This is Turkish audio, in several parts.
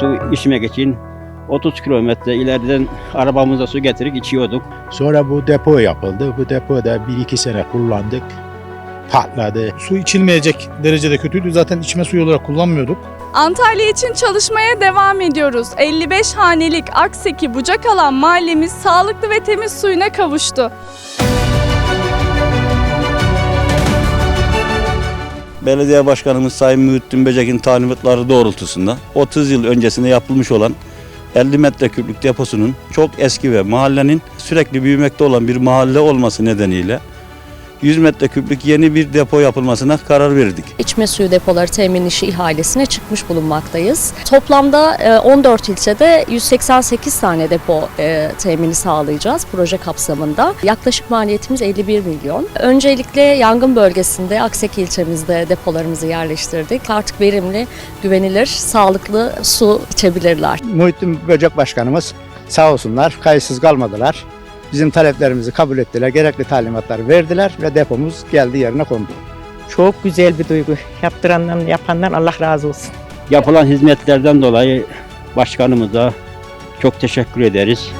su içmek için 30 kilometre ileriden arabamıza su getirip içiyorduk. Sonra bu depo yapıldı. Bu depoda 1-2 sene kullandık. Patladı. Su içilmeyecek derecede kötüydü. Zaten içme suyu olarak kullanmıyorduk. Antalya için çalışmaya devam ediyoruz. 55 hanelik Akseki Bucakalan mahallemiz sağlıklı ve temiz suyuna kavuştu. Belediye Başkanımız Sayın Mühittin Becek'in talimatları doğrultusunda 30 yıl öncesinde yapılmış olan 50 metreküplük deposunun çok eski ve mahallenin sürekli büyümekte olan bir mahalle olması nedeniyle 100 metreküplük yeni bir depo yapılmasına karar verdik. İçme suyu depoları temin işi ihalesine çıkmış bulunmaktayız. Toplamda e, 14 ilçede 188 tane depo e, temini sağlayacağız proje kapsamında. Yaklaşık maliyetimiz 51 milyon. Öncelikle yangın bölgesinde Akseki ilçemizde depolarımızı yerleştirdik. Artık verimli, güvenilir, sağlıklı su içebilirler. Muhittin Böcek Başkanımız sağ olsunlar kayıtsız kalmadılar. Bizim taleplerimizi kabul ettiler, gerekli talimatları verdiler ve depomuz geldi yerine kondu. Çok güzel bir duygu. Yaptırandan, yapandan Allah razı olsun. Yapılan hizmetlerden dolayı başkanımıza çok teşekkür ederiz.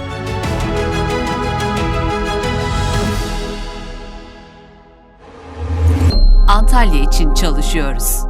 Antalya için çalışıyoruz.